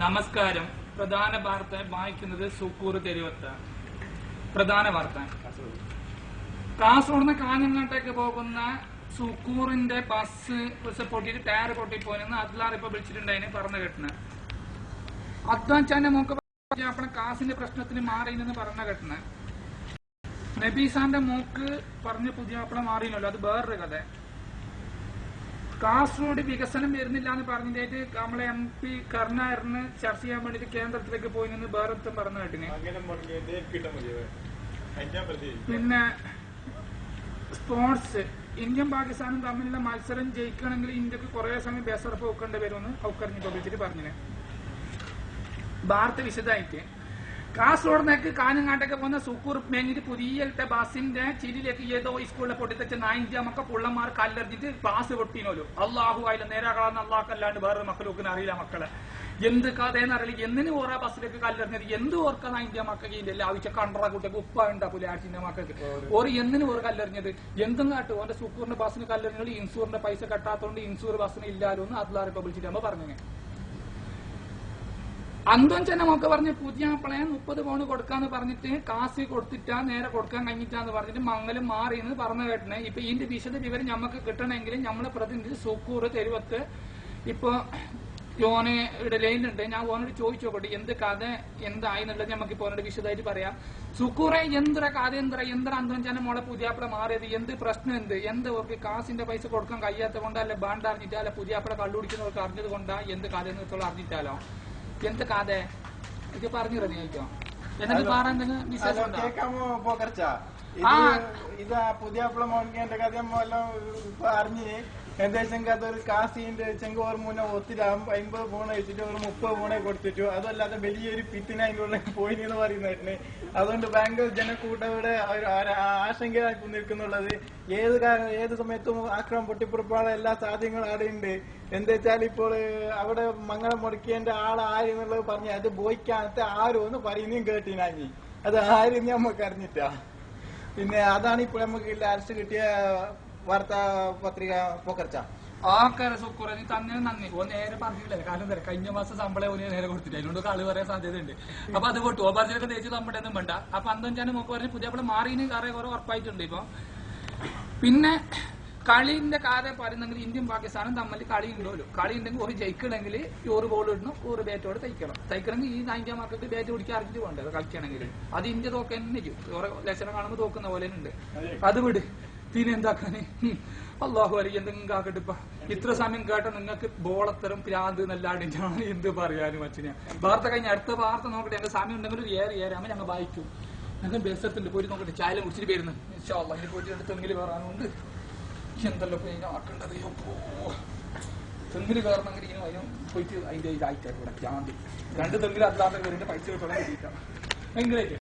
നമസ്കാരം. പ്രധാന വാർത്ത വായിക്കുന്നത് സുക്കൂർ തെരുവത്ത. പ്രധാന വാർത്ത. കാസർഗോഡ് നിന്ന് കാഞ്ഞങ്ങാട്ടേക്ക് പോകുന്ന സുക്കൂറിന്റെ ബസ് ബസ് പൊട്ടിയിട്ട് ടയർ പൊട്ടിപ്പോയെന്ന് അദ്ലാർ ഇപ്പൊ വിളിച്ചിട്ടുണ്ടായിന് പറഞ്ഞു കേട്ടണ അദ്വാച്ചാന്റെ മൂക്ക് അപ്പം കാസിന്റെ പ്രശ്നത്തിന് മാറിയെന്ന് പറഞ്ഞ കേട്ടണ നബീസാന്റെ മൂക്ക് പറഞ്ഞ് പുതിയ അപ്പള മാറിയില്ലല്ലോ. അത് വേറൊരു കഥ. കാസർഗോഡ് വികസനം വരുന്നില്ല എന്ന് പറഞ്ഞിട്ട് നമ്മളെ എം പി കരുണാകരന് ചർച്ച ചെയ്യാൻ വേണ്ടിട്ട് കേന്ദ്രത്തിലേക്ക് പോയി നിന്ന് വേറൊരുത്തം പറഞ്ഞു കേട്ടിന് പിന്നെ സ്പോർട്സ് ഇന്ത്യയും പാകിസ്ഥാനും തമ്മിലുള്ള മത്സരം ജയിക്കണമെങ്കിൽ ഇന്ത്യയ്ക്ക് കുറെ സമയം ബേസറപ്പ് വെക്കേണ്ടി വരുമെന്ന് ഔക്കറിഞ്ഞ് വിളിച്ചിട്ട് പറഞ്ഞിന്. വാർത്ത വിശദമായിട്ട് കാസർഗോഡ് നിന്നേക്ക് കാഞ്ഞങ്ങാട്ടേക്ക് പോകുന്ന സുക്കൂർ മേഞ്ഞിട്ട് പുതിയത്തെ ബസിന്റെ ചിരിയിലേക്ക് ഏതോ സ്കൂളിലെ പൊട്ടിത്തച്ച നായിന്റെ മക്ക പുള്ളന്മാർ കല്ലെറിഞ്ഞിട്ട് ബാസ് പൊട്ടിനോലു. അള്ളാഹു ആയില്ല നേരാകളാന്ന് അള്ളാഹ്ക്കല്ലാണ്ട് വേറെ മക്കളൊക്കെ അറിയില്ല മക്കളെ. എന്ത് കഥയെന്ന് അറിയില്ല. എന്തിന് ഓരോ ബസ്സിലേക്ക് കല്ലെറിഞ്ഞത്? എന്ത് ഓർക്ക അതിന്റെ മക്കൾക്ക് ഇതിന്റെ ആവശ്യ കണ്ടറ കുട്ടിക്ക്. ഉപ്പ ഉണ്ടാക്കൂല ആഴ്ചന്റെ മക്കൾക്ക്? ഓർ എന്തിന് ഓർ കല്ലെറിഞ്ഞത്? എന്തും കാട്ടു. ഓന്റെ സുക്കൂറിന്റെ ബസ്സിന് കല്ലെറിഞ്ഞത് ഇൻഷൂറിന്റെ പൈസ കെട്ടാത്തോണ്ട് ഇൻഷൂർ ബസ്സിന് ഇല്ലാലോ എന്ന് അദ്ലാറിപ്പ വിളിച്ചിട്ട് പറഞ്ഞു അന്തോൻ ഒക്കെ പറഞ്ഞ് പുതിയ പ്ലാൻ മുപ്പത് പൗണ്ട് കൊടുക്കാന്ന് പറഞ്ഞിട്ട് കാശ് കൊടുത്തിട്ടാ നേരെ കൊടുക്കാൻ കഴിഞ്ഞിട്ടാന്ന് പറഞ്ഞിട്ട് മംഗലം മാറി എന്ന് പറഞ്ഞു കേട്ടണേ ഇപ്പൊ ഇതിന്റെ വിശദ വിവരം ഞമ്മക്ക് കിട്ടണമെങ്കിൽ നമ്മളെ പ്രതിനിധി സുക്കൂർ തെരുവത്ത് ഇപ്പൊ ഓന് ഇടലയിലുണ്ട് ഞാൻ ഓനോട് ചോദിച്ചു നോക്കട്ടെ എന്ത് കഥ എന്തായി എന്നുള്ളത് നമുക്ക് ഇപ്പൊ ഓനോട് വിശദമായിട്ട് പറയാം. സുക്കൂറെ എന്ത്ര കഥ എന്ത്ര എന്ത്ര അന്തോഞ്ചനം മോളെ പുതിയാപ്പിള മാറിയത് എന്ത് പ്രശ്നം എന്ത്? എന്ത് ഓർക്ക് കാശിന്റെ പൈസ കൊടുക്കാൻ കഴിയാത്ത കൊണ്ടാ അല്ലെ ബാണ്ട് അറിഞ്ഞിട്ടാ അല്ലെ പുതിയാപ്പിള കള്ളുടിക്കുന്നവർക്ക് അറിഞ്ഞത് കൊണ്ടാ എന്ത് കഥ എന്ന് അറിഞ്ഞിട്ടാലോ? എന്ത് കാതെ ഇത് പറഞ്ഞു റെഡിയായിക്കോ എന്നിട്ട് വേറെ എന്തെങ്കിലും വിശേഷം ഉണ്ടോ? കേക്കാമോ പോക്കർച്ച? ആ. ഇത് ഇതാ പുതിയ മോണിക്കേന്റെ കഥ എല്ലാം ഇപ്പൊ അറിഞ്ഞ് ഏകദേശം കഥ ഒരു കാസിന്റെ ചെങ്കോർ മുന്നേ ഒത്തിരി അമ്പത് ഫോൺ വെച്ചിട്ട് ഒരു മുപ്പത് ഫോണെ കൊടുത്തിട്ടു. അതല്ലാതെ വലിയൊരു പിത്തിന് പോയി എന്ന് പറയുന്നതായിരുന്നു. അതുകൊണ്ട് ബാങ്ക് ജനക്കൂട്ടവിടെ ഒരു ആശങ്കയായി നിൽക്കുന്നുള്ളത്. ഏത് കാലം ഏത് സമയത്തും ആക്രമം പൊട്ടിപ്പുറപ്പാടുള്ള എല്ലാ സാധ്യങ്ങളും അവിടെ ഉണ്ട്. എന്താ വെച്ചാൽ ഇപ്പോൾ അവിടെ മംഗളം മുടക്കിയതിന്റെ ആളാരെന്നുള്ളത് പറഞ്ഞ അത് ബോയ്ക്കാനത്തെ ആരോ എന്ന് പറയുന്നതും കേട്ടിനാഞ്ഞി അത് ആരും നമുക്ക് അറിഞ്ഞിട്ടാ. പിന്നെ അതാണ് ഇപ്പോൾ നമുക്ക് ലാസ്റ്റ് കിട്ടിയ വാർത്താ പത്രിക പോക്കർച്ച. ആ നീ തന്നെ നന്ദി. ഓ നേരെ പറഞ്ഞില്ലേ കാരണം തരാം കഴിഞ്ഞ മാസം ശമ്പളം ഓന് നേരെ കൊടുത്തിട്ട് അതിനോട് കളി പറയാൻ സാധ്യതയുണ്ട്. അപ്പൊ അത് പൊട്ടു. ഓ പറഞ്ഞൊക്കെ തേച്ച് നമ്മുടെ ഒന്നും വേണ്ട. അപ്പൊ അന്തഞ്ചാനും നോക്കി പറഞ്ഞ് പുതിയ അവിടെ മാറിയിന് കറേ കുറെ ഉറപ്പായിട്ടുണ്ട് ഇപ്പൊ. പിന്നെ കളിന്റെ കാര്യം പറയുന്നെങ്കിൽ ഇന്ത്യയും പാകിസ്ഥാനും തമ്മിൽ കളി ഉണ്ടല്ലോ കളി ഉണ്ടെങ്കിൽ ഒരു ജയിക്കണമെങ്കിൽ ഒരു ബോൾ ഇടണം ഒരു ബാറ്റോട് തയ്ക്കണം. തയ്ക്കണമെങ്കിൽ ഈ ഇന്ത്യ മക്കൾക്ക് ബാറ്റ് പിടിക്കാൻ അറിഞ്ഞിട്ട് വേണ്ടത് കളിക്കണമെങ്കിൽ അത് ഇന്ത്യ തോക്കാൻ തന്നെ ലക്ഷണം കാണുമ്പോൾ തോക്കുന്ന പോലെ ഉണ്ട്. അത് വിട്. പിന്നെ എന്താക്കാന് ഹും. അള്ളാഹു അലി എന്തെങ്കിലും കാക്കട്ടെ ഇപ്പൊ. ഇത്ര സമയം കേട്ട നിങ്ങൾക്ക് ബോളത്തരം പ്രാന്ത് എന്നല്ലാണ്ട് ഞാൻ എന്ത് പറയാനും അച്ഛനെ. വാർത്ത കഴിഞ്ഞ അടുത്ത വാർത്ത നോക്കട്ടെ. എന്റെ സമയം ഉണ്ടെങ്കിൽ ഒരു ഏറെ ഏറെ അമ്മ ഞങ്ങൾ വായിക്കും. ഞങ്ങൾ ബസ്സത്തിന്റെ പോയി നോക്കട്ടെ. ചായ കുടിച്ചിട്ട് വരുന്നു. ഇനി പോയിട്ട് രണ്ട് കയറാനുണ്ട്. എന്തല്ലോ ആക്കേണ്ടത്? തെങ്ങിൽ കയറണമെങ്കിൽ ഇങ്ങനെ അതിനും പോയിട്ട് അതിന്റെ ഇതായിട്ടാണ് ഇവിടെ ഭ്രാന്തി. രണ്ട് തെങ്ങിൽ കയറിന്റെ പൈസ കിട്ടിയിട്ടാണ്. എങ്കിലേക്ക്